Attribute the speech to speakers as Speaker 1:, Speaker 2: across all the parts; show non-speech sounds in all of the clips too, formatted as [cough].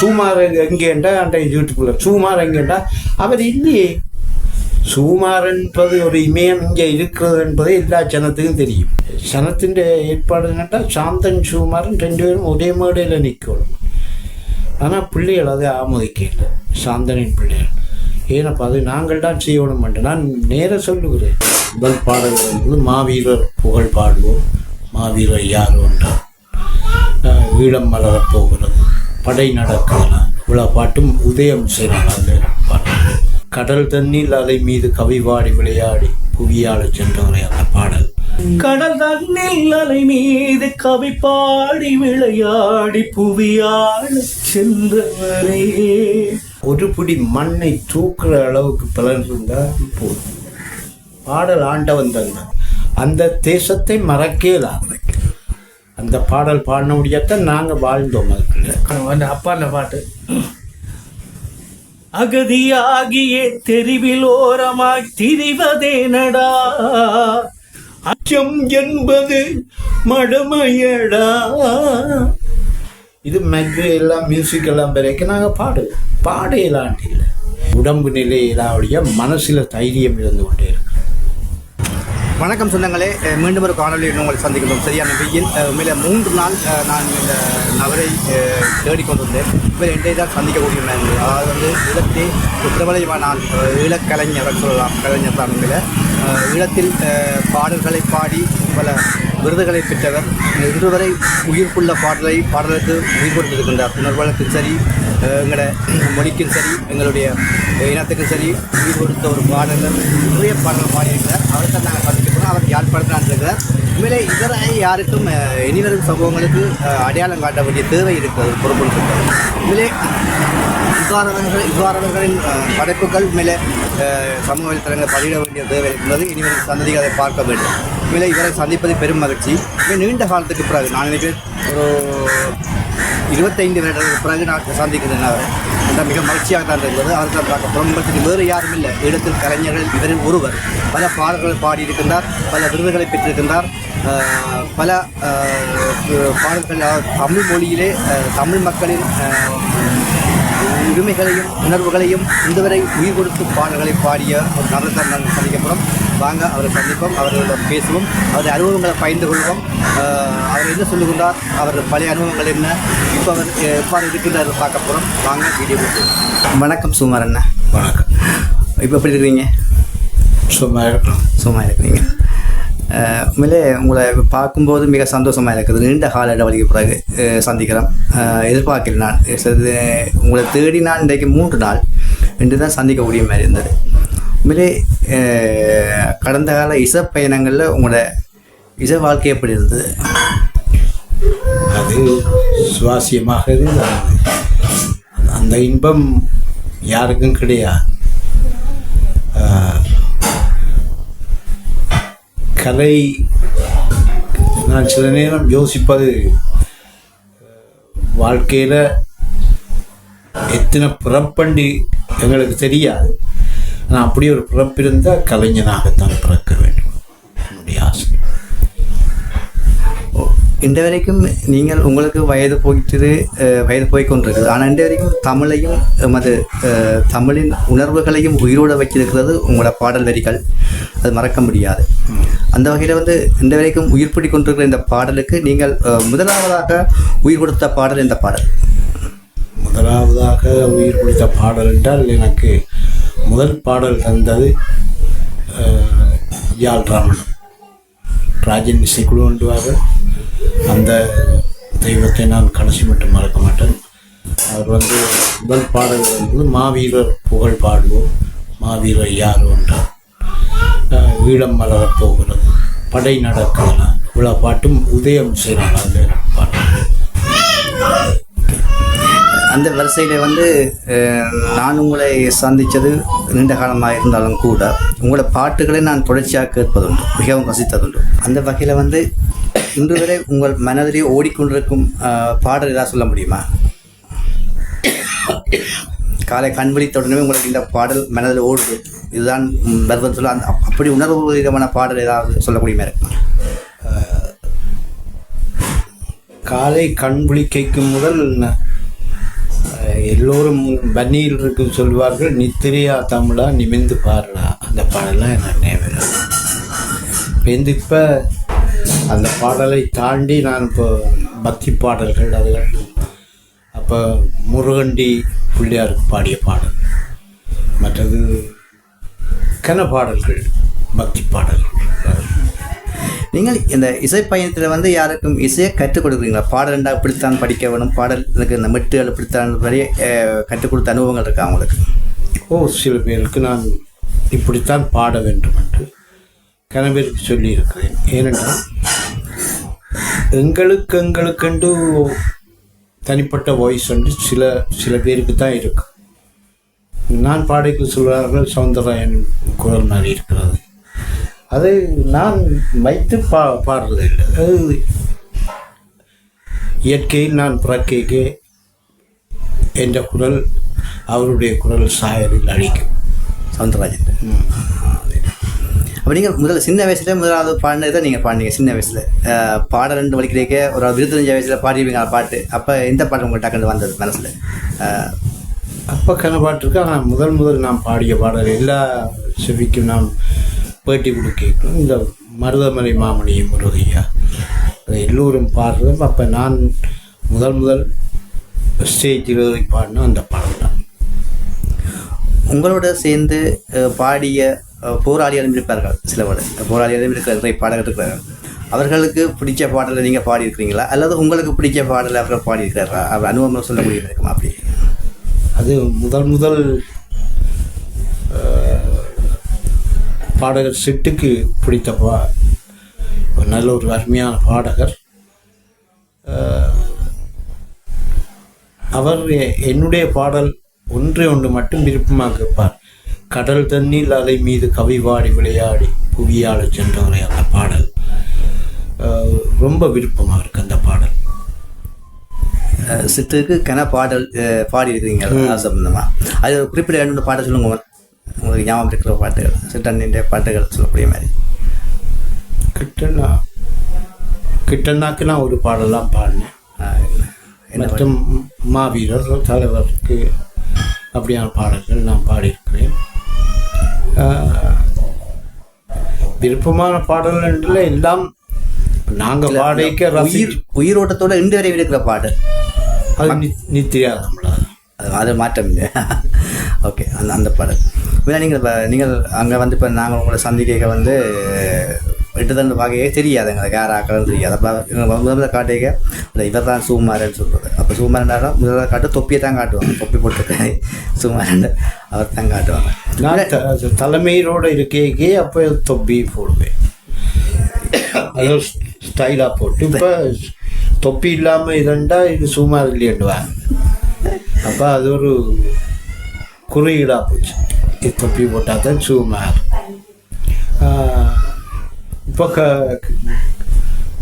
Speaker 1: சுமார் எங்கேண்டா அந்த யூடியூப்ல சுமார் எங்கேண்டா அவர் இல்லையே. சுமார் என்பது ஒரு இமயம் இங்கே இருக்கிறது என்பது எல்லா ஜனத்துக்கும் தெரியும். ஜனத்தின் ஏற்பாடு என்னட்டால் சாந்தன் சுமாரன் ரெண்டு பேரும் ஒரே மேடையில் நிற்கணும். ஆனால் பிள்ளைகள் அதை ஆமோதிக்கல சாந்தனின் பிள்ளைகள். ஏனப்பா அது நாங்கள் தான் செய்யணும் என்று நான் நேர சொல்லுகிறேன். முதல் பாடல்கள் என்பது மாவீரர் புகழ் பாடுவோம். மாவீரர் யார் ஒன்றார் ஈழம் மலரப் போகிறது. படை நடக்கலாம் இவ்வளோ பாட்டும் உதயம் அந்த பாட்டு கடல் தண்ணீர் அலை மீது கவி பாடி விளையாடி புவியாள சென்றவரை அந்த பாடல்.
Speaker 2: கடல் தண்ணில் அலை மீது கவி பாடி விளையாடி புவியாள் சென்றவரே.
Speaker 1: ஒரு பிடி மண்ணை தூக்குற அளவுக்கு பலன் இருந்தால் போதும். பாடல் ஆண்டவன் தந்தான். அந்த தேசத்தை மறக்கலாது அந்த பாடல் பாடின முடியாதான் நாங்கள் வாழ்ந்தோம் அதுக்குள்ள.
Speaker 2: அந்த அப்பாண்ட பாட்டு. அகதியாகிய தெருவில் ஓரமாய் திரிவதேனடா
Speaker 1: அச்சம் என்பது மடமையடா. இது மெக்கு எல்லாம் மியூசிக் எல்லாம் வரைக்கும் நாங்கள் பாடுவோம். பாடையலான்ட்டு இல்லை உடம்பு நிலையிலாவுடைய மனசில் தைரியம் இருந்து கொண்டே இருக்கு.
Speaker 3: வணக்கம் சொந்தங்களே. மீண்டும் ஒரு காணொலியில் உங்களை சந்திக்கிறோம் சரியான வெயில் அஹ் உண்மையில மூன்று நாள் நான் இந்த நபரை தேடிக்கொண்டு தேடிக்கொண்டிருந்தேன் இவர் இன்றைய தான் சந்திக்கக்கூடிய நாள். அதாவது வந்து ஈழத்தே பிரபலமான ஆள் ஈழக்கலைஞர் சொல்லலாம். கலைஞர் தான் ஈழத்தில் பாடல்களை பாடி பல விருதுகளை பெற்றவர். இன்று வரை உயிர்ப்புள்ள பாடலை பாடலுக்கு உயிர் கொடுத்திருக்கின்றார். உணர்வுகளுக்கும் சரி எங்களோட மொழிக்கும் சரி எங்களுடைய இனத்துக்கும் சரி உயிர் கொடுத்த ஒரு பாடல்கள் நிறைய பாடல்கள் பாடியிருக்கிறார். அவர்கிட்ட நாங்கள் அவர் யாழ்ப்பாணத்தான் இருக்கிறார் உண்மையிலே இதர யாருக்கும் இனிவரும் சமூகங்களுக்கு அடையாளம் காட்ட வேண்டிய தேவை இருக்கிறது பொறுப்பு இருக்கிறது உண்மையிலே இவ்வாறவர்கள் இவ்வாறவர்களின் படைப்புகள் மேலே அஹ், சமூக வலைத்தளங்கள் பதிவிட வேண்டிய தேவை இருக்கிறது இனிவரும் சந்ததிகள் அதை பார்க்க வேண்டும். உண்மையிலே இவரை சந்திப்பது பெரும் மகிழ்ச்சி. நீண்ட காலத்துக்கு பிறகு நான் நினைக்கிறேன் ஒரு இருபத்தைந்து வருடங்களுக்கு பிறகு நான் சந்திக்கிறேன் அவரை. மிக மகிழ்ச்சியாக தான் இருந்தது. அவர் பார்க்க புறம்பத்துக்கு வேறு யாரும் இல்லை. இடத்தில் கலைஞர்கள் இவரில் ஒருவர். பல பாடல்கள் பாடியிருக்கின்றார் பல விருதுகளை பெற்றிருக்கின்றார். பல பாடல்கள் தமிழ் மொழியிலே தமிழ் மக்களின் உரிமைகளையும் உணர்வுகளையும் இதுவரை உயிர் கொடுத்து பாடல்களை பாடிய ஒரு நபர் தான் சந்திக்கப்படும் வாங்க அவரை சந்திப்போம் அவர்களிடம் பேசுவோம் அவருடைய அனுபவங்களை பகிர்ந்து கொள்வோம். அவர் என்ன சொல்லுகின்றார் அவர் பழைய அனுபவங்கள் என்ன இப்போ அவர் எவ்வாறு இருக்கின்றார் பார்க்க போகிறோம் வாங்க வீடியோ வணக்கம் சுமார் அண்ணா.
Speaker 1: வணக்கம்.
Speaker 3: இப்போ எப்படி இருக்கிறீங்க?
Speaker 1: சும்மா இருக்கிறோம்
Speaker 3: சும்மா இருக்கிறீங்க உண்மையிலே உங்களை பார்க்கும்போது மிக சந்தோஷமாக இருக்குது. நீண்ட கால இடைவெளிக்கு பிறகு சந்திக்கிறோம் எதிர்பார்க்கிறேன் நான். உங்களை தேடி நான் இன்றைக்கு மூன்று நாள் இன்று தான் சந்திக்கக்கூடிய மாதிரி இருந்தது. இதுமாரி கடந்த கால இசை பயணங்களில் உங்களோட இசை வாழ்க்கை எப்படி இருந்தது?
Speaker 1: அது சுவாசியமாக இருந்தது. அந்த இன்பம் யாருக்கும் கிடையாது. கலை நான் சில நேரம் யோசிப்பது வாழ்க்கையில் எத்தனை புறப்பண்டி எங்களுக்கு தெரியாது. ஆனால் அப்படி ஒரு பிறப்பு இருந்தால் கலைஞனாகத்தான் பிறக்க வேண்டும். என்னுடைய ஆசை.
Speaker 3: இன்று வரைக்கும் நீங்கள் உங்களுக்கு வயது போயிட்டு வயது போய்கொண்டிருக்குது ஆனால் இன்று வரைக்கும் தமிழையும் எமது தமிழின் உணர்வுகளையும் உயிரோட வைத்திருக்கிறது உங்களோட பாடல் வரிகள். அது மறக்க முடியாது. அந்த வகையில் வந்து இன்று வரைக்கும் உயிர் கொண்டிருக்கிற இந்த பாடலுக்கு நீங்கள் முதலாவதாக உயிர் கொடுத்த பாடல் இந்த பாடல்?
Speaker 1: முதலாவதாக உயிர் பிடித்த பாடல் என்றால் எனக்கு முதல் பாடல் தந்தது யாழ் ராமன் ராஜன் இசைக்குழு என்றுவார்கள் அந்த தெய்வத்தை நான் கடைசி மட்டும் மறக்க மாட்டேன். அவர் வந்து முதல் பாடல் வந்து மாவீரர் புகழ் பாடுவோம் மாவீரர் யார் என்றார் ஈழம் மலரப் போகிறது படை நடக்கலாம் இவ்வளோ பாட்டும் உதயம் செய்கிறாங்க அந்த பாட்டு.
Speaker 3: அந்த வரிசையில் வந்து நான் உங்களை சந்தித்தது நீண்ட காலமாக இருந்தாலும் கூட உங்களோட பாட்டுகளை நான் தொடர்ச்சியாக கேட்பதுண்டு மிகவும் ரசித்ததுண்டு. அந்த வகையில் வந்து இன்று வரை உங்கள் மனதிலே ஓடிக்கொண்டிருக்கும் பாடல் ஏதாவது சொல்ல முடியுமா? காலை கண் உடனே உங்களுக்கு இந்த பாடல் மனதில் ஓடுது. இதுதான் வருவது சொல்ல அந்த அப்படி உணர்வுபூர்வமான பாடல் ஏதாவது சொல்லக்கூடிய மாதிரி இருக்குமா?
Speaker 1: காலை கண் விழிக்கைக்கும் முதல் எல்லோரும் வன்னியில் இருக்கு சொல்வார்கள் நித்திரையா தமிழா நிமிந்து பாருடா. அந்த பாடலாம் எனக்கு நினைவு இப்போ இப்போ அந்த பாடலை தாண்டி நான் இப்போ பக்தி பாடல்கள் அதுகள் அப்போ முருகண்டி பிள்ளையாருக்கு பாடிய பாடல் மற்றது கன பாடல்கள் பக்தி பாடல்கள்.
Speaker 3: நீங்கள் இந்த இசை பயணத்தில் வந்து யாருக்கும் இசையை கற்றுக் கொடுக்குறீங்களா? ரெண்டாக இப்படித்தான் படிக்க வேணும். பாடல் எனக்கு இந்த மெட்டுகள் இப்படித்தான் வரைய கற்றுக் கொடுத்த அனுபவங்கள் இருக்கா உங்களுக்கு?
Speaker 1: ஓ சில பேருக்கு நான் இப்படித்தான் பாட வேண்டும் என்று கணவருக்கு சொல்லியிருக்கிறேன். ஏனென்றால் எங்களுக்கு எங்களுக்கென்று தனிப்பட்ட வாய்ஸ் வந்து சில சில பேருக்கு தான் இருக்கு. நான் பாடைக்கு சொல்வார்கள் சௌந்தரராயன் குரல் மாதிரி இருக்கிறது. அதை நான் வைத்து பா பாடுறதில்லை. அது இயற்கையில் நான் பிறக்கைக்கு என்ற குரல் அவருடைய குரல் சாயலில் அழிக்கும்.
Speaker 3: சவுந்தரராஜன். அப்போ நீங்கள் முதல்ல சின்ன வயசுல முதலாவது பாடினது தான் நீங்கள் பாடினீங்க சின்ன வயசில். பாட ரெண்டு வலிக்கிறீங்க ஒரு இருபத்தஞ்சு வயசில் பாடிவீங்க பாட்டு. அப்போ எந்த பாட்டு உங்களுக்கு டக்குன்னு வந்தது மனசில்?
Speaker 1: அப்போ கனப்பாட்டிருக்கு ஆனால் முதல் முதல் நான் பாடிய பாடல் எல்லா செவிக்கும் நாம் பேட்டி கொடுக்கணும் இந்த மருதமலை மாமணி முருகையா. எல்லோரும் பாடுறதும் அப்போ நான் முதல் முதல் ஸ்டேஜில் பாடின அந்த பாடல் தான்.
Speaker 3: உங்களோட சேர்ந்து பாடிய போராளிகளும் இருப்பார்கள். சிலவோட போராளிகளும் இருக்கிற நிறைய பாடகர் இருக்கிறார்கள் அவர்களுக்கு பிடிச்ச பாடலை நீங்கள் பாடியிருக்கிறீங்களா? அல்லது உங்களுக்கு பிடிச்ச பாடலை அவர்கள் பாடியிருக்கிறாரா? அவர் அனுபவம் சொல்ல முடியும்? இருக்குமா அப்படி
Speaker 1: அது முதல் முதல் பாடகர் சிட்டுக்கு பிடித்த பா ஒரு நல்ல ஒரு அருமையான பாடகர். அவர் என்னுடைய பாடல் ஒன்றே ஒன்று மட்டும் விருப்பமாக கேட்பார். கடல் தண்ணீர் அலை மீது கவி பாடி விளையாடி புவியாள சென்றவரை அந்த பாடல். ரொம்ப விருப்பமாக இருக்கு அந்த பாடல்.
Speaker 3: சித்துக்கு கன பாடல் பாடியிருக்கிறீங்க அது சம்பந்தமா? அது ஒரு குறிப்பிட்ட ரெண்டு பாட்டை சொல்லுங்க உங்களுக்கு ஞாபகம் இருக்கிற பாட்டுகள் சிட்டன்னின்ற பாட்டுகள் சொல்லக்கூடிய மாதிரி.
Speaker 1: கிட்டனா கிட்டனாக்கு நான் ஒரு பாடலாம் பாடினேன்? மற்றும் மாவீரர் தலைவருக்கு அப்படியான பாடல்கள் நான் பாடியிருக்கிறேன். விருப்பமான பாடல்கள் எல்லாம் நாங்கள் பாடிக்க
Speaker 3: உயிர் உயிரோட்டத்தோட இன்று வரை இருக்கிற பாட்டு
Speaker 1: அது நித்தியா நம்மளா
Speaker 3: அது அது மாற்றம் இல்லை ஓகே [laughs] அந்த அந்த பாடல். இல்லை நீங்கள் இப்போ நீங்கள் அங்கே வந்து இப்போ நாங்கள் உங்களை சந்திக்க வந்து விட்டுதண்டு பார்க்கவே தெரியாது. எங்களுக்கு யார் ஆக்களும் தெரியாது. அப்போ எங்களுக்கு முதல்ல காட்டிக்க இல்லை இவர் தான் சுகுமாரன் சொல்கிறது அப்போ சுகுமாரன் முதல்ல காட்டு தொப்பியை தான் காட்டுவாங்க. தொப்பி போட்டுருக்காரு. சுகுமாரன் அவர் தான் காட்டுவாங்க.
Speaker 1: நான் த- இருக்கேக்கே தலைமையிலோட அப்போ தொப்பி போடுவேன். அது ஸ்டைலாக போட்டு இப்போ தொப்பி இல்லாமல் இதண்டா இது சும்மா இல்லையண்டுவேன் அப்போ அது ஒரு குறியீடாக போச்சு. இது தொப்பி போட்டால் தான் சுமார் இப்போ க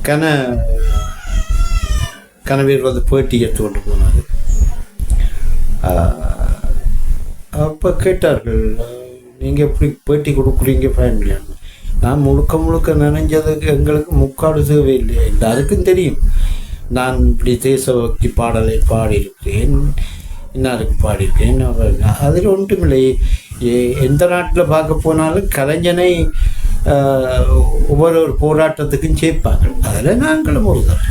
Speaker 1: கன கனவீர் வந்து பேட்டி எடுத்து கொண்டு போனார் அப்போ கேட்டார்கள் நீங்கள் எப்படி பேட்டி கொடுக்குறீங்க ஃபேமிலியான்னு நான் முழுக்க முழுக்க நினைஞ்சதுக்கு எங்களுக்கு முக்காடு தேவையில்லை எல்லாருக்கும் தெரியும். நான் இப்படி தேசபக்தி பாடலை பாடியிருக்கிறேன். இன்னாருக்கு பாடியிருக்கேன் அவர் அதில் ஒன்றுமில்லை. எந்த நாட்டில் பார்க்க போனாலும் கலைஞனை ஒவ்வொரு ஒரு போராட்டத்துக்கும் சேர்ப்பாங்க அதில் நாங்களும் ஒருத்தர்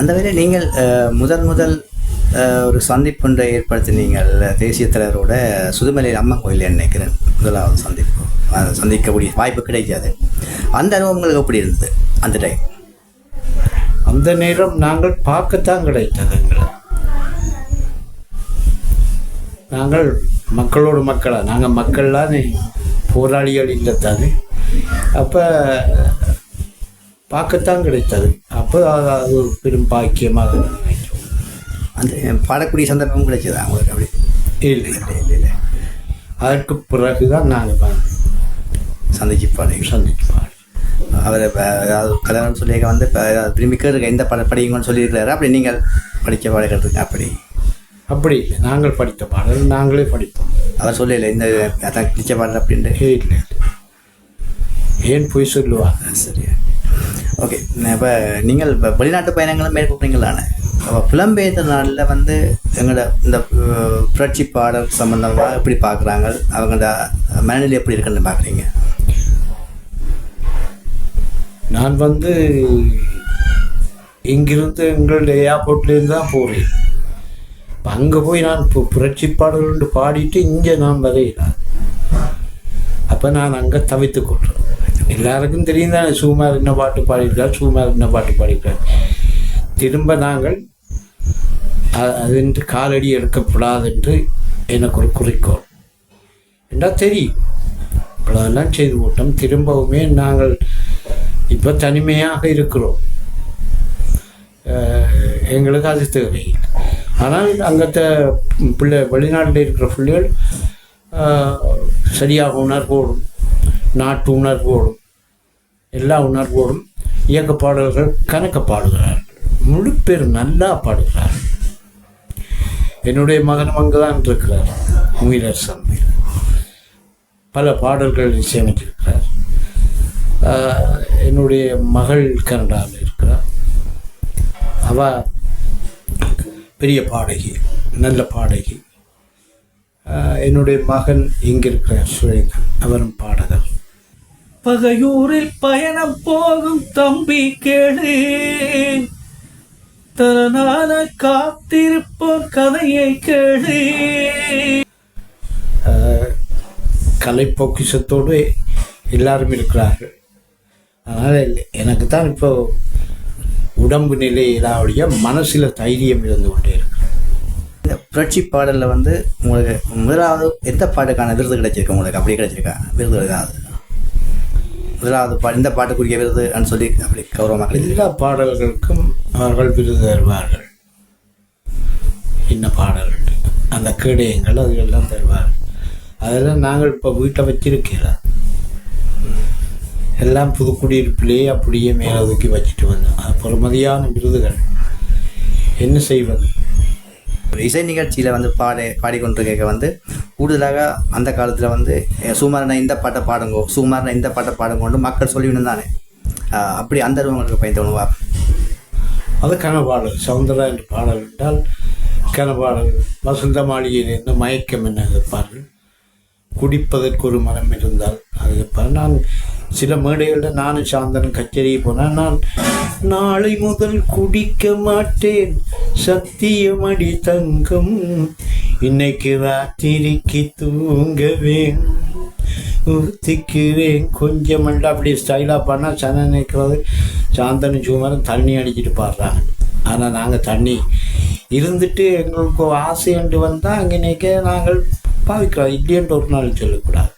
Speaker 3: அந்த வேலை நீங்கள் முதல் முதல் ஒரு சந்திப்பொன்றை ஏற்படுத்தினீங்கள். தேசிய தலைவரோட சுதுமலை அம்மன் கோயில் நினைக்கிறேன் முதலாவது சந்திப்பு. சந்திக்கக்கூடிய வாய்ப்பு கிடைக்காது. அந்த அனுபவம் உங்களுக்கு எப்படி இருந்தது? அந்த டைம்
Speaker 1: அந்த நேரம் நாங்கள் பார்க்கத்தான் கிடைத்தது. எங்களை நாங்கள் மக்களோடு மக்களா நாங்கள் மக்கள்லாம் போராளிகள் இல்லை தானே அப்போ பார்க்கத்தான் கிடைத்தது. அப்போ அது பெரும் பாக்கியமாக
Speaker 3: அந்த பாடக்கூடிய சந்தர்ப்பம் கிடைச்சதா உங்களுக்கு அப்படி?
Speaker 1: இல்லை. இல்லை இல்லை இல்லை அதற்கு பிறகு தான் நாங்கள்
Speaker 3: சந்திச்சு பாடுங்க
Speaker 1: சந்திச்சு பாடு
Speaker 3: அவர் கல்யாணம் சொல்லியிருக்க வந்து விரும்பி கேட்க எந்த படம் படிங்கன்னு சொல்லியிருக்கிறாரு. அப்படி நீங்கள் படித்த பாடல்கள் இருக்கு அப்படி?
Speaker 1: அப்படி இல்லை. நாங்கள் படித்த பாடல் நாங்களே படிப்போம்
Speaker 3: அவர் சொல்லல இந்த அதான் பிடிச்ச பாடல் அப்படின்ட்டு?
Speaker 1: இல்லை ஏன் போய் சொல்லுவாங்க
Speaker 3: சரியா ஓகே. இப்போ நீங்கள் இப்போ வெளிநாட்டு பயணங்களும் மேற்கொள்றீங்களாண்ணே அப்ப புலம்பெயர்ந்த நாளில் வந்து எங்களோட இந்த புரட்சி பாடல் சம்பந்தமாக எப்படி பார்க்குறாங்க? அவங்களோட மனநிலை எப்படி இருக்குன்னு பார்க்குறீங்க?
Speaker 1: நான் வந்து இங்கிருந்து எங்களுடைய ஏர்போர்ட்லேருந்து தான் போகிறேன் அங்கே போய் நான் இப்போ புரட்சி பாடல் பாடிட்டு இங்கே நான் வரையில அப்போ நான் அங்கே தவித்து கொள்றேன். எல்லாருக்கும் தெரியும் தானே சுகுமார் என்ன பாட்டு பாடியிருக்கார் சுகுமார் என்ன பாட்டு பாடியிருக்கார். திரும்ப நாங்கள் அது என்று காலடி எடுக்கப்படாது என்று எனக்கு ஒரு குறிக்கோள். என்றால் தெரியும். இவ்வளோதெல்லாம் செய்து விட்டோம் திரும்பவுமே நாங்கள் இப்போ தனிமையாக இருக்கிறோம். எங்களுக்கு அது தேவை ஆனால் அங்கத்த பிள்ளை வெளிநாட்டில் இருக்கிற பிள்ளைகள் சரியாக உணர்வோடும் நாட்டு உணர்வோடும் எல்லா உணர்வோடும் இயக்க பாடல்கள் கணக்க பாடுகிறார்கள் முழு பேர் நல்லா பாடுகிறார். என்னுடைய மகனும் அங்கே தான் இருக்கிறார். முயலர் சமையல் பல பாடல்கள் இசையமைத்திருக்கிறார். என்னுடைய மகள் கனடாவில் இருக்கிறார் அவ பெரிய பாடகி நல்ல பாடகி. என்னுடைய மகன் இங்கே இருக்கிறார் சுரேந்தன் அவரும் பாடகர்.
Speaker 2: பகையூரில் பயணம் போகும் தம்பி கேளு. தரனான காத்திருப்போர் கதையை கேளு.
Speaker 1: கலை பொக்கிஷத்தோடு எல்லாரும் இருக்கிறார்கள். அதனால் எனக்கு தான் இப்போ உடம்பு நிலையிலாவுடைய மனசில் தைரியம் இருந்து கொண்டே இருக்கு.
Speaker 3: இந்த புரட்சி பாடலில் வந்து உங்களுக்கு முதலாவது எந்த பாட்டுக்கான விருது கிடைச்சிருக்கு உங்களுக்கு? அப்படி கிடைச்சிருக்கா? விருது ஏதாவது முதலாவது பா இந்த பாட்டுக்குரிய விருதுன்னு சொல்லி அப்படி கௌரவமாக கிடைச்சிருக்கு.
Speaker 1: எல்லா பாடல்களுக்கும் அவர்கள் விருது தருவார்கள். என்ன பாடல்கள் அந்த கேடயங்கள் அதுகளெல்லாம் தருவார்கள். அதெல்லாம் நாங்கள் இப்போ வீட்டை வச்சிருக்கிறோம் எல்லாம் புதுக்குடியிருப்பிலேயே அப்படியே மேலே ஒதுக்கி வச்சுட்டு வந்தோம் அது பொறுமதியான விருதுகள். என்ன செய்வது?
Speaker 3: இசை நிகழ்ச்சியில் வந்து பாட பாடிக்கொண்டிருக்க வந்து கூடுதலாக அந்த காலத்தில் வந்து சுமாரனா இந்த பாட்டை பாடுங்கோ சுமாரனா இந்த பாட்டை பாடுங்கோன்னு மக்கள் சொல்லிவிடும் தானே அப்படி அந்த உங்களுக்கு பயந்தவனுவா
Speaker 1: அது கனபாடல் சவுந்தரா என்று பாடல் என்றால் கனபாடல் வசந்த மாளிகையில் இருந்து மயக்கம் என்ன கேட்பார்கள் குடிப்பதற்கு ஒரு மனம் இருந்தால் அது நான் சில மேடைகளில் நானும் சாந்தனும் கச்சேரி போனால் நான் நாளை முதல் குடிக்க மாட்டேன் சத்தியமடி தங்கம். இன்னைக்கு ராத்திரிக்கு தூங்கவே ஊத்திக்கிறேன் கொஞ்சம் அப்படி ஸ்டைலாக பண்ணால் சன நிற்கிறது சாந்தனு சுமாரும் தண்ணி அடிச்சிட்டு பாடுறாங்க ஆனால் நாங்கள் தண்ணி இருந்துட்டு எங்களுக்கு ஆசை என்று வந்தால் அங்கே நிற்க நாங்கள் பாவிக்கிறோம். இல்லையன்ட்டு ஒரு நாள் சொல்லக்கூடாது.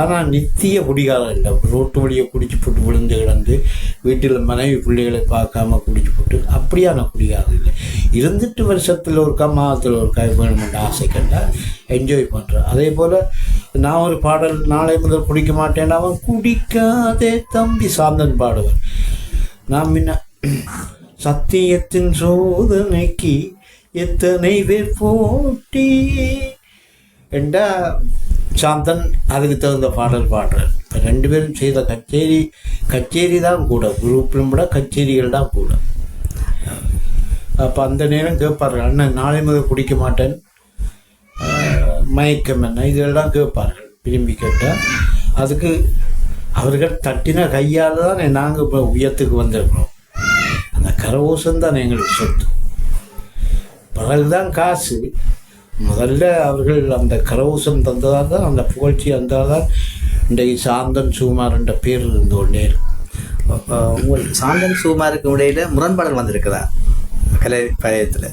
Speaker 1: ஆனால் நித்திய குடிகாரம் இல்லை. ரோட்டு வழியை குடிச்சு போட்டு விழுந்து கிடந்து வீட்டில் மனைவி பிள்ளைகளை பார்க்காம குடிச்சு போட்டு அப்படியான குடிகாரம் இல்லை. இருந்துட்டு வருஷத்தில் ஒருக்கா மாதத்தில் ஒருக்கா வேணுமென்ற ஆசை கண்டால் என்ஜாய் பண்ணுறேன் அதே போல் நான் ஒரு பாடல் நாளை முதல் குடிக்க மாட்டேன். அவன் குடிக்காதே தம்பி சாந்தன் பாடுவேன். நான் முன்ன சத்தியத்தின் சோதனைக்கு எத்தனை பேர் போட்டி? என்றா சாந்தன் அதுக்கு தகுந்த பாடல் பாடுறார். இப்போ ரெண்டு பேரும் செய்த கச்சேரி கச்சேரி தான் கூட. குரூப்பிலும் கூட கச்சேரிகள் தான் கூட. அப்போ அந்த நேரம் கேட்பார்கள் அண்ணன் நாளை முதல் குடிக்க மாட்டேன். மயக்கம் என்ன? இதெல்லாம் கேட்பார்கள் விரும்பி கேட்டால் அதுக்கு அவர்கள் தட்டின கையால் தான் நாங்கள் இப்போ உயரத்துக்கு வந்திருக்கிறோம். அந்த கரகோசம் தான் எங்களுக்கு சொத்து. பிறகுதான் காசு. முதல்ல அவர்கள் அந்த கரவோசம் தந்ததால் தான் அந்த புகழ்ச்சி வந்ததால் தான் இன்றைக்கு சாந்தன் சுகுமார் என்ற பேர் இருந்து கொண்டே
Speaker 3: உங்கள் சாந்தன் சுகுமாருக்கு இடையில முரண்பாடல் வந்திருக்குதா? கலை பயத்தில்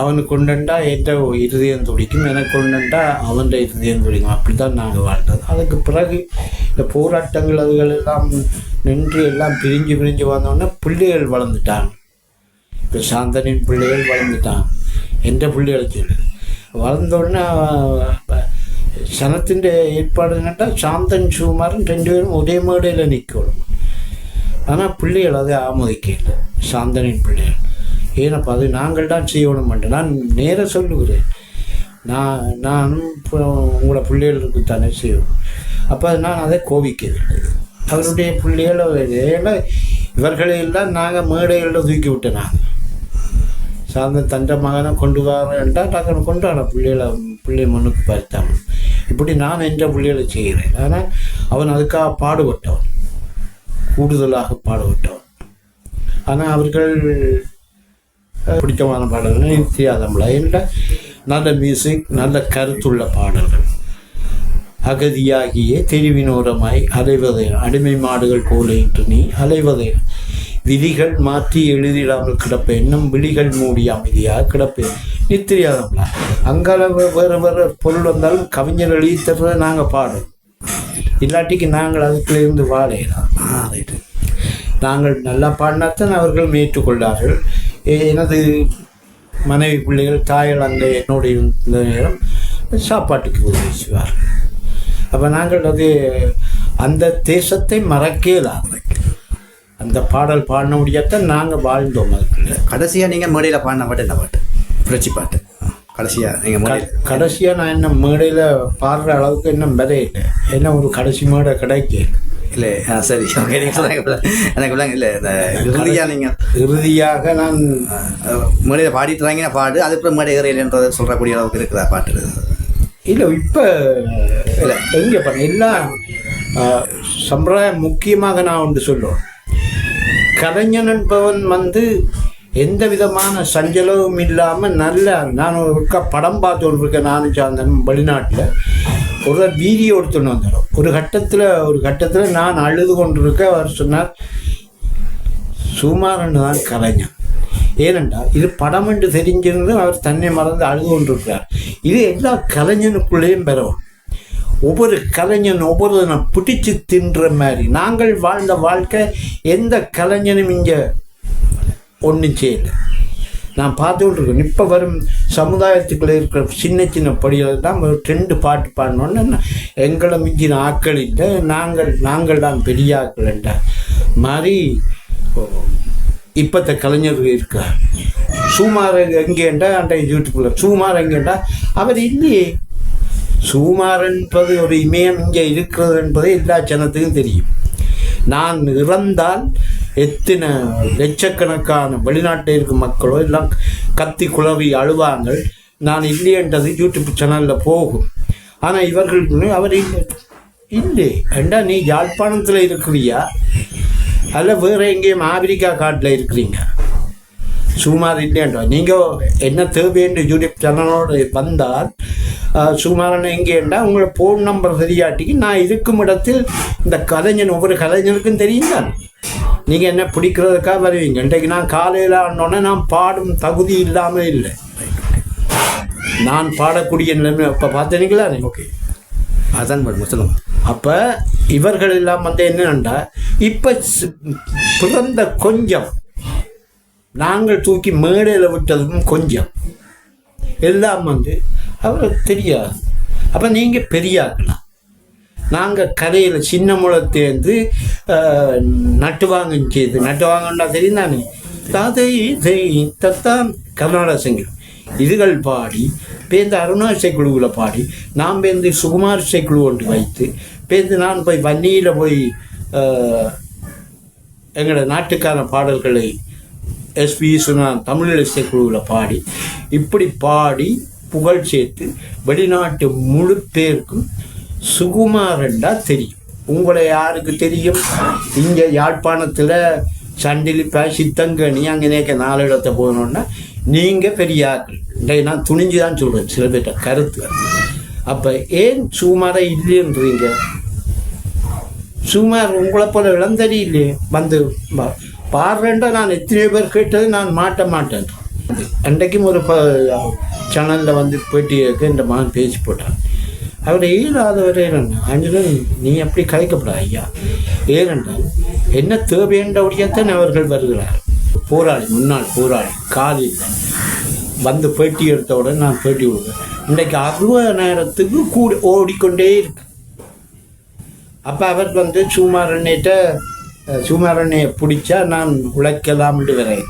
Speaker 1: அவனுக்கு கொண்டுண்டா என்ற இருதயம் துடிக்கும் எனக்கு கொண்டுண்டா அவன் இருதயம் துடிக்கும். அப்படி தான் நாங்கள் வாழ்ந்தது. அதுக்கு பிறகு இந்த போராட்டங்கள் அதுகள் எல்லாம் நின்று எல்லாம் பிரிஞ்சு பிரிஞ்சு வந்தோடனே பிள்ளைகள் வளர்ந்துட்டாங்க. இப்போ சாந்தனின் பிள்ளைகள் வளர்ந்துட்டாங்க. എൻ്റെ பிள்ளைகளை சொல்லு வளர்ந்தோடனே സനത്തിൻ്റെ ஏற்பாடு കണ്ട சாந்தன் சுகுமாரன் ரெண்டு பேரும் ஒரே மேடையில் நிற்கணும் ஆனால் பிள்ளைகள் அதை ஆமோதிக்கல சாந்தனின் பிள்ளைகள் ஏனப்பா அது நாங்கள் தான் செய்யணும் மாட்டேன் நான் நேராக சொல்லுகிறேன் நான் நானும் இப்போ உங்களோட பிள்ளைகளுக்கு தானே செய்யணும் அப்போ நான் அதை கோபிக்கவில்லை அவருடைய பிள்ளைகளை இவர்களையெல்லாம் நாங்கள் மேடைகளில் தூக்கி விட்டேன் நாங்கள் சாயந்தரம் தண்டை மகனை கொண்டு வரேன்டா டக்குனு கொண்டு வர பிள்ளைகளை பிள்ளை மண்ணுக்கு பறித்தாமல். இப்படி நான் என்ற பிள்ளைகளை செய்கிறேன். ஆனால் அவன் அதுக்காக பாடுபட்டவன். கூடுதலாக பாடுபட்டவன். ஆனால் அவர்கள் பிடித்தமான பாடல்கள் நித்தியாதம்ல என்ற நல்ல மியூசிக் நல்ல கருத்துள்ள பாடல்கள். அகதியாகியே தெருவினோரமாய் அலைவதே அடிமை மாடுகள் போல இன்று நீ அலைவதே விதிகள் மாற்றி எழுதிடாமல் கிடப்பேன். இன்னும் விழிகள் மூடி அமைதியாக கிடப்பேன். நித்திரியாதம்ல. அங்கால வேறு வேறு பொருள் வந்தாலும் கவிஞர் எழுதி தர்றதை நாங்கள் பாடுறோம். இல்லாட்டிக்கு நாங்கள் அதுக்குள்ளே இருந்து வாழையலாம் நாங்கள் நல்லா பாடினாத்தான் அவர்கள் ஏற்றுக்கொண்டார்கள் எனது மனைவி பிள்ளைகள் தாய்கள் அங்கே என்னோட இருந்த நேரம் சாப்பாட்டுக்கு உதவி செய்வார்கள். அப்போ நாங்கள் அது அந்த தேசத்தை மறக்கலாது அந்த பாடல் பாடின முடியாதான் நாங்கள் வாழ்ந்தோம் அதுக்குள்ள.
Speaker 3: கடைசியாக நீங்கள் மேடையில் பாடின பாட்டு என்ன பாட்டு? புரட்சி பாட்டு. கடைசியாக நீங்கள் மேடையில்.
Speaker 1: கடைசியாக நான் என்ன மேடையில் பாடுற அளவுக்கு இன்னும் விதையில்லை என்ன ஒரு கடைசி மேடை கிடைக்கல
Speaker 3: இல்லை ஆ சரி எனக்கு இல்லை இந்த இறுதியாக நீங்கள்
Speaker 1: இறுதியாக நான்
Speaker 3: மேடையில் பாடிட்டு வாங்கின பாடு அதுக்கப்புறம் மேடை ஏறையில்ன்றதை சொல்கிறக்கூடிய அளவுக்கு இருக்குதா பாட்டு?
Speaker 1: இல்லை இப்போ இல்லை. எங்கே பண்ண எல்லாம் சம்பிரதாயம் முக்கியமாக நான் ஒன்று சொல்லுவேன். கலைஞன் என்பவன் வந்து எந்த விதமான சஞ்சலவும் இல்லாமல் நல்ல நான் ஒருக்கா படம் பார்த்து இருக்கேன் நானும் சார்ந்தன் வெளிநாட்டில். ஒரு வீடியோ எடுத்துன்னு வந்துடும் ஒரு கட்டத்தில் ஒரு கட்டத்தில் நான் அழுது கொண்டிருக்க அவர் சொன்னார் சுமாரன் தான் கலைஞன். ஏனென்றால் இது படம் என்று தெரிஞ்சிருந்தும் அவர் தன்னை மறந்து அழுது கொண்டிருக்கிறார். இது எல்லா கலைஞனுக்குள்ளேயும் பெறும் ஒவ்வொரு கலைஞன் ஒவ்வொரு பிடிச்சு தின்ற மாதிரி. நாங்கள் வாழ்ந்த வாழ்க்கை எந்த கலைஞனும் இங்கே ஒன்றும் செய்யலை. நான் பார்த்துக்கிட்டு இருக்கேன் இப்போ வரும் சமுதாயத்துக்குள்ளே இருக்கிற சின்ன சின்ன படிகள் தான் ஒரு ரெண்டு பாட்டு பாடினோன்னு எங்களை மிஞ்சின ஆட்கள் இல்லை நாங்கள் நாங்கள் தான் பெரிய ஆட்கள் என்ற மாதிரி இப்போத்த கலைஞர்கள் இருக்கார் சுமார் எங்கேண்டா அந்த யூடியூப்ல சுமார் எங்கேண்டா அவர் இல்லையே. சுமார் என்பது ஒரு இமயம் இங்கே இருக்கிறது என்பது எல்லா ஜனத்துக்கும் தெரியும். நான் இறந்தால் எத்தனை லட்சக்கணக்கான வெளிநாட்டில் இருக்கும் மக்களோ எல்லாம் கத்தி குழவி அழுவாங்க நான் இல்லையன்றது யூடியூப் சேனலில் போகும். ஆனால் இவர்களுக்கு அவர் இல்லை. இல்லை. ஏண்டா நீ யாழ்ப்பாணத்தில் இருக்கிறியா? அல்ல வேறு எங்கேயும் ஆப்பிரிக்கா காட்டில் இருக்கிறீங்க? சுமார் இல்லைன்றா நீங்கள் என்ன தேவைன்னு யூடியூப் சேனலோடு வந்தால் சுமாரன் எங்கேண்டா உங்களோட ஃபோன் நம்பர் தெரியாட்டிக்கு நான் இருக்கும் இடத்தில் இந்த கலைஞன் ஒவ்வொரு கலைஞனுக்கும் தெரியும் தான் நீங்கள் என்ன பிடிக்கிறதுக்காக வருவீங்க இன்றைக்கு நான் காலையில் ஆனோடனே நான் பாடும் தகுதி இல்லாமல் இல்லை நான் பாடக்கூடிய நிலைமை இப்போ பார்த்தீங்களா
Speaker 3: ஓகே அதான் மேடம் சொல்லுங்கள்
Speaker 1: அப்போ இவர்கள் எல்லாம் வந்து என்னன்னா இப்போ பிறந்த கொஞ்சம் நாங்கள் தூக்கி மேடையில் விட்டதும் கொஞ்சம். எல்லாம் வந்து அவருக்கு தெரியாது. அப்போ நீங்கள் பெரியாக்கலாம் நாங்கள் கதையில் சின்ன முளத்தேர்ந்து நட்டுவாங்க செய்து நட்டுவாங்கன்னா தெரியும் தானே? தாதை தத்தான் கர்நாடக சங்கீதம் இதுகள் பாடி பேருந்து அருணா இசைக்குழுவில் பாடி நான் பேருந்து சுகுமார் இசைக்குழு ஒன்று வைத்து பேருந்து நான் போய் வன்னியில் போய் எங்களோட நாட்டுக்கான பாடல்களை எஸ்பி சுனான் தமிழ் இசைக்குழுவில் பாடி இப்படி பாடி புகழ் சேர்த்து வெளிநாட்டு முழு பேருக்கும் சுகுமாரண்டா தெரியும். உங்களை யாருக்கு தெரியும்? இங்கே யாழ்ப்பாணத்தில் சண்டிலிப்பா சித்தங்கனி அங்கே நேக்க நாலு இடத்த போகணுன்னா நீங்கள் பெரிய ஆட்கள் நான் துணிஞ்சு தான் சொல்கிறேன் சில பேர்கிட்ட கருத்து. அப்போ ஏன் சுகுமாராக இல்லைன்றீங்க? சுகுமார் உங்களை போல இளந்தடி இல்லையே? வந்து பா- பாடுறேன்டா நான் எத்தனை பேர் கேட்டது நான் மாட்ட மாட்டேன். அன்றைக்கும் ஒரு சேனலில் வந்து பேட்டி இருக்கு இந்த மகன் பேசி போட்டான். அவர் இயலாதவர் அஞ்சலன் நீ அப்படி கலைக்கப்படாது ஐயா. ஏனென்றால் என்ன தேவையென்றபடியாத்தான் அவர்கள் வருகிறார். போராளி முன்னாள் போராளி காலில் வந்து பேட்டி எடுத்தவுடன் நான் பேட்டி விடுவேன் இன்றைக்கு அறுபது நேரத்துக்கு கூடி ஓடிக்கொண்டே இருக்கு. அப்போ அவர் வந்து சுமாரண்ணிட்ட சுமாரண்ணையை பிடிச்சா நான் உழைக்கலாம்னு வரேன்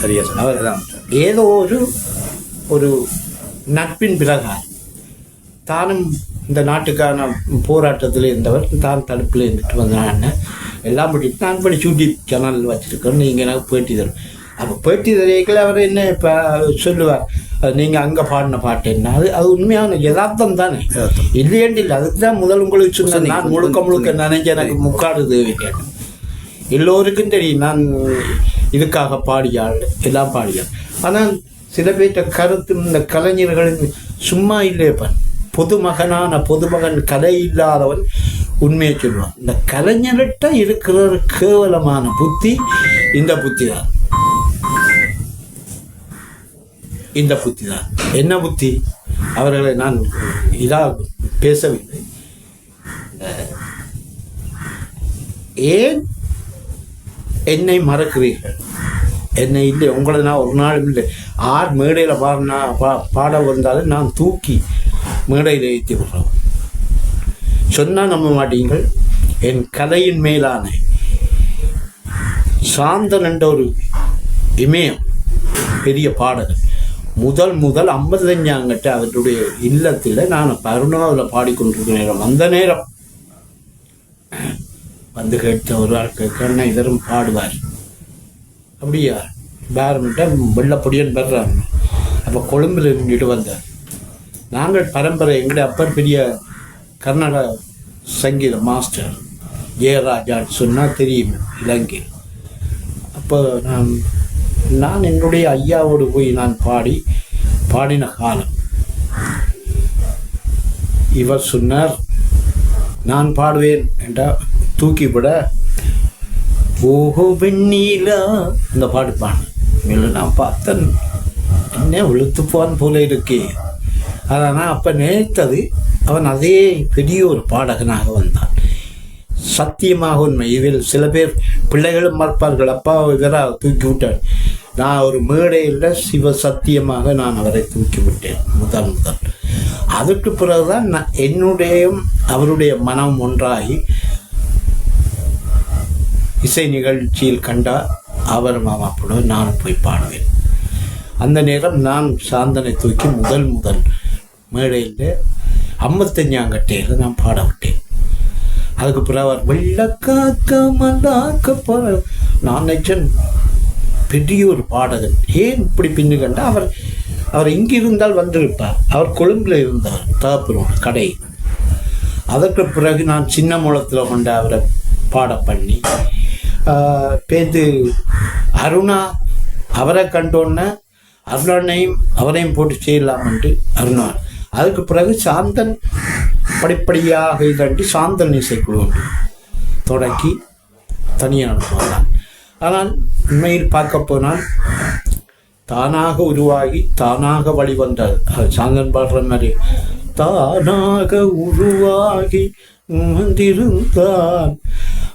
Speaker 3: சரியா சார்
Speaker 1: அவர்
Speaker 3: அதான்
Speaker 1: ஏதோ ஒரு ஒரு நட்பின் பிரகாரம். தானும் இந்த நாட்டுக்கான போராட்டத்தில் இருந்தவர் தான் தடுப்பில் இருந்துட்டு வந்தான் எல்லாம் படிட்டு நான் படி யூடியூப் சேனல் வச்சுருக்கேன் நீங்கள் எனக்கு பேட்டி தரும் அப்போ பேட்டி தரையில் அவர் என்ன இப்போ சொல்லுவார்? நீங்கள் அங்கே பாடின பாட்டு என்ன? அது அது உண்மையான யதார்த்தம் தானே. இல்லையேண்டு இல்லை அதுக்கு தான் முதல் உங்களுக்கு சொன்னேன். நான் முழுக்க முழுக்க நினைஞ்ச எனக்கு முக்காடு தேவை கேட்டேன். எல்லோருக்கும் தெரியும். நான் இதுக்காக பாடியாள் எல்லாம் பாடியாள். ஆனால் சில பேர்ட்ட கருத்து இந்த கலைஞர்களின் சும்மா இல்லையப்பன் பொதுமகனான பொதுமகன் கலை இல்லாதவன் உண்மையை சொல்லுவான். இந்த கலைஞர்கிட்ட இருக்கிற ஒரு கேவலமான புத்தி இந்த புத்தி தான் இந்த புத்தி தான் என்ன புத்தி? அவர்களை நான் இதாக பேசவில்லை. ஏன்? என்னை மறக்கிறீர்கள். என்னை இல்லை உங்களை நான் ஒரு நாளும் இல்லை. ஆர் மேடையில் பாடினா பா பாட வந்தாலும் நான் தூக்கி மேடையில் ஏற்றி விடுறோம் சொன்னால் நம்ப மாட்டீங்கள். என் கலையின் மேலான சாந்தன் என்ற ஒரு இமயம் பெரிய பாடகர் முதல் முதல் ஐம்பத்தஞ்சாங்கிட்ட அவருடைய இல்லத்தில் நான் கருணாவில் பாடிக்கொண்டிருக்கிற நேரம். அந்த நேரம் வந்து கேட்ட ஒரு ஆள் கேட்க இதரும் பாடுவார். அப்படியா? பேரமிட்ட வெள்ளப்பொடியன் பெறாங்க அப்போ கொழும்பில் இருந்துட்டு வந்தார் நாங்கள் பரம்பரை எங்களுடைய அப்பர் பெரிய கர்நாடக சங்கீத மாஸ்டர் ஜெயராஜான்னு சொன்னால் தெரியும் இலங்கை. அப்போ நான் நான் என்னுடைய ஐயாவோடு போய் நான் பாடி பாடின காலம். இவர் சொன்னார் நான் பாடுவேன் என்றால் தூக்கிவிட ஓஹோ வெண்ணீலா இந்த பாட்டு பாடு. இல்லை நான் பார்த்தேன். என்ன வெளுத்துப்பான் போல இருக்கே. அதனால் அப்போ நினைத்தது அவன் அதே பெரிய ஒரு பாடகனாக வந்தான். சத்தியமாக உண்மை. இதில் சில பேர் பிள்ளைகளும் மறப்பார்கள். அப்பா இவராக தூக்கி விட்டார். நான் ஒரு மேடையில் சிவ சத்தியமாக நான் அவரை தூக்கி விட்டேன். முதல் முதல். அதுக்கு பிறகுதான் நான் என்னுடைய அவருடைய மனம் ஒன்றாகி இசை நிகழ்ச்சியில் கண்டால் அவர் மாமாப்பட நானும் போய் பாடுவேன். அந்த நேரம் நான் சாந்தனை தூக்கி முதல் முதல் மேடையில் ஐம்பத்தஞ்சாங்கட்டையில் நான் பாட விட்டேன். அதுக்கு பிறகு அவர் வெள்ளக்காக்க மல்லாக்க போற நான் நினைச்சேன் பெரிய ஒரு பாடகன். ஏன் இப்படி பின்னு கண்டா? அவர் அவர் இங்கே இருந்தால் வந்திருப்பார். அவர் கொழும்பில் இருந்தவர் தகப்பனோட கடை. அதற்கு பிறகு நான் சின்ன மூலத்தில் கொண்டு அவரை பாட பண்ணி பேத்து அருணா அவரை கண்டோன்னே அருணனையும் அவரையும் போட்டு செய்யலாம்ன்ட்டு அருணா அதுக்கு பிறகு சாந்தன் படிப்படியாக இதன்றி சாந்தன் இசைக்குழு உண்டு தொடக்கி தனியாக போனான் ஆனால் உண்மையில் பார்க்க போனால் தானாக உருவாகி தானாக வழிவந்தது சாந்தன் பாடுற மாதிரி தானாக உருவாகி வந்திருந்தான்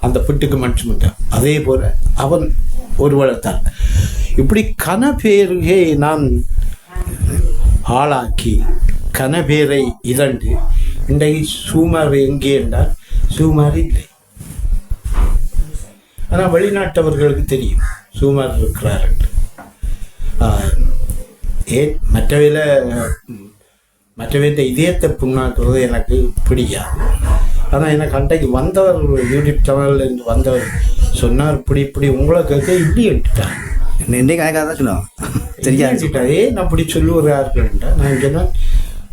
Speaker 1: அந்த புட்டுக்கு மட்டும்தான் அதே போல அவன் ஒருவளைத்தான் இப்படி கனபேருகே நான் ஆளாக்கி கனபேரை இரண்டு இன்றைக்கு சூமார் எங்கே? என்றால் சூமார் இல்லை. ஆனால் வெளிநாட்டவர்களுக்கு தெரியும் சூமார் இருக்கிறார் என்று. ஏன் மற்றவையில் மற்றவையில் இதயத்தை புண்ணாக்குறது எனக்கு பிடிக்காது. ஆனால் எனக்கு அன்றைக்கு வந்தவர் யூடியூப் சேனல்ல இருந்து வந்தவர் சொன்னார். இப்படி இப்படி உங்களை கேட்க இல்லையன்ட்டுட்டார்
Speaker 3: இன்றைக்கு எனக்கு தான் சொல்லுவோம் சரியா
Speaker 1: தெரியாச்சுட்டாரே நான் அப்படி சொல்லுவார்கள்டா நான் சொன்னேன்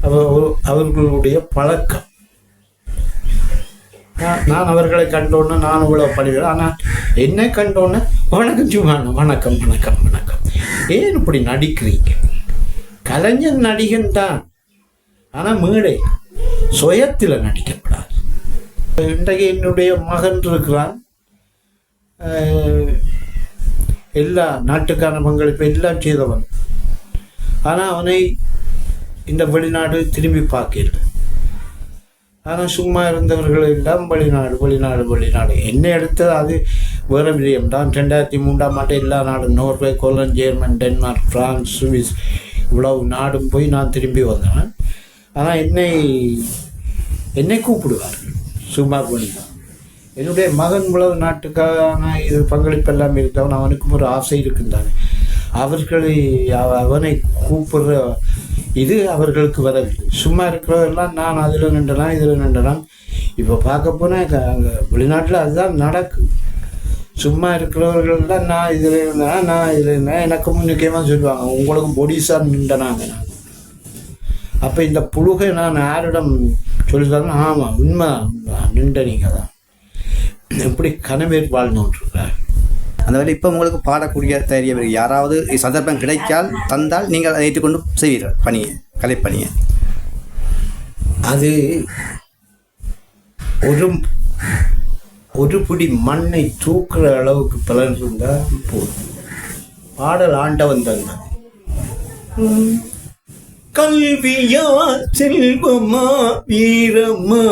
Speaker 1: அவர் அவர்களுடைய பழக்கம். நான் அவர்களை கண்டோன்னே நான் இவ்வளோ பண்ணுவேன் ஆனால் என்னை கண்டோன்னே வணக்கம் சும்மா வணக்கம் வணக்கம் வணக்கம். ஏன் இப்படி நடிக்கிறீங்க? கலைஞர் நடிகன் தான். ஆனால் மேடை சுயத்தில் நடிக்கப்படாது இன்றைக்கு என்னுடைய மகன் இருக்கிறான். எல்லா நாட்டுக்கான பங்களிப்பு எல்லாம் செய்தவன். ஆனால் அவனை இந்த வெளிநாடு திரும்பி பார்க்கல. ஆனால் சும்மா இருந்தவர்கள் எல்லாம் வெளிநாடு வெளிநாடு வெளிநாடு. என்ன எடுத்தது அது வேறு விஜயம் தான். ரெண்டாயிரத்தி மூன்றாம் ஆண்டு எல்லா நாடும் நோர்வே கோலன் ஜெர்மன் டென்மார்க் பிரான்ஸ் சுவிஸ் இவ்வளவு நாடும் போய் நான் திரும்பி வந்தேன். ஆனால் என்னை என்னை கூப்பிடுவார்கள் சுமார் பண்ணிதான் என்னுடைய மகன் உலக நாட்டுக்கான இது பங்களிப்பு எல்லாம் இருந்தவன் அவனுக்கும் ஒரு ஆசை இருக்குந்தானே அவர்களை அவனை கூப்பிடுற இது அவர்களுக்கு வரவில்லை. சும்மா இருக்கிறதெல்லாம் நான் அதில் நின்றலாம் இதில் நின்றனா இப்போ பார்க்க போனால் அங்கே வெளிநாட்டில் அதுதான் நடக்கும் சும்மா இருக்கிறவர்கள் தான் நான் இதில் இருந்தேனா நான் இதில் இருந்தேன் எனக்கு முன்னுக்கியமாக சொல்லுவாங்க. உங்களுக்கும் பொடிசாக நின்றனாங்க. நான் அப்போ இந்த புழுகை நான் யாரிடம் சொல்லித்தாங்க ஆமாம் உண்மை நின்ற நீங்கள் தான். இப்படி கனவேர் வாழ்ந்துட்டுருக்கிறார்
Speaker 3: அந்த வேலை இப்போ உங்களுக்கு பாடக்கூடிய தெரியவர் யாராவது சந்தர்ப்பம் கிடைக்கால் தந்தால் நீங்கள் அதை ஏற்றுக்கொண்டு செய்வீர்கள் பணியை கலைப்பணியை
Speaker 1: அது ஒரு ஒரு பிடி மண்ணை தூக்குற அளவுக்கு பலன் இருந்தால் போதும். பாடல் ஆண்டவன் தந்தான். கல்வியா செல்வமா வீரமா?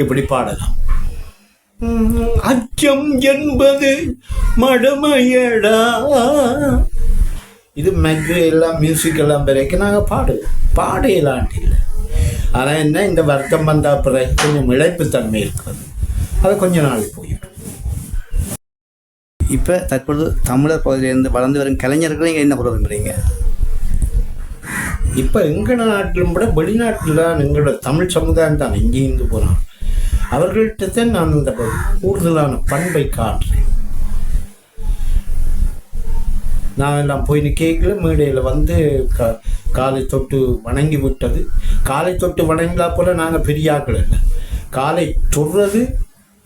Speaker 1: இப்படி பாடலாம்? அச்சம் என்பது மடமையடா. இது மெக்ரே எல்லாம் மியூசிக் எல்லாம் பிறகு நாங்கள் பாடுவோம். பாடையலான்ட்டு இல்லை. ஆனால் என்ன இந்த வருத்தம் வந்தா பிறகு கொஞ்சம் இழைப்புத்தன்மை இருக்கிறது. அது கொஞ்ச நாள் போயிடும்.
Speaker 3: இப்போ தற்பொழுது தமிழர் பகுதியிலிருந்து வளர்ந்து வரும் கலைஞர்களை நீங்கள் என்ன கூற விரும்புகிறீங்க
Speaker 1: இப்போ எங்கள் நாட்டிலும் கூட வெளிநாட்டில் தான் எங்களோட தமிழ் சமுதாயம் தான் இங்கே இருந்து போகிறான் அவர்கள்ட்ட தான் நான் இந்த கூடுதலான பண்பை காட்டுறேன். நான் எல்லாம் போய் கேட்கல மேடையில் வந்து கா காலை தொட்டு வணங்கி விட்டது. காலை தொட்டு வணங்கினா போல் நாங்கள் பெரிய இல்லை காலை தொடுறது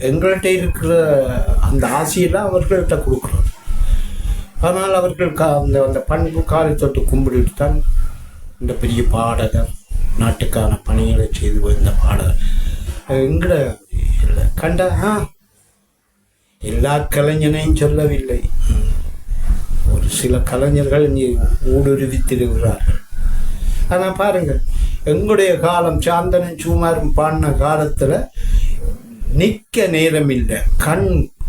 Speaker 1: எங்கள்கிட்ட இருக்கிற அந்த ஆசையெல்லாம் அவர்கள்ட்ட கொடுக்குறோம். ஆனால் அவர்கள் கா அந்த அந்த பண்பு காலை தொட்டு கும்பிட்டு தான் இந்த பெரிய பாடகர் நாட்டுக்கான பணிகளை செய்து வந்த பாடகர் எங்கட? இல்லை. கண்டா ஆ, எல்லா கலைஞனையும் சொல்லவில்லை. ஒரு சில கலைஞர்கள் இங்கே ஊடுருவித்திருக்கிறார்கள் ஆனால் பாருங்கள் எங்களுடைய காலம் சாந்தனும் சுமாரும் பாடின காலத்தில் நிற்க நேரம் இல்லை கண்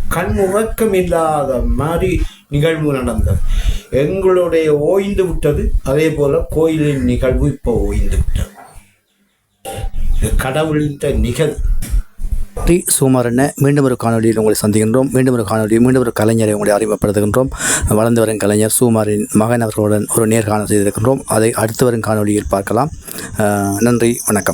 Speaker 1: கண் உறக்கம் இல்லாத மாதிரி நிகழ்வு நடந்தது. எங்களுடைய ஓய்ந்து விட்டது. அதே போல கோயிலின் நிகழ்வு இப்போ ஓய்ந்து விட்டது. இது கடவுளின் நிகழ்வு
Speaker 3: டி சுமாரண்ண மீண்டும் ஒரு காணொலியில் உங்களை சந்திக்கின்றோம். மீண்டும் ஒரு காணொலி மீண்டும் ஒரு கலைஞரை உங்களை அறிமுகப்படுத்துகின்றோம். வளர்ந்து வரும் கலைஞர் சுமாரின் மகன் அவர்களுடன் ஒரு நேர்காணல் செய்திருக்கின்றோம். அதை அடுத்து வரும் காணொலியில் பார்க்கலாம். நன்றி வணக்கம்.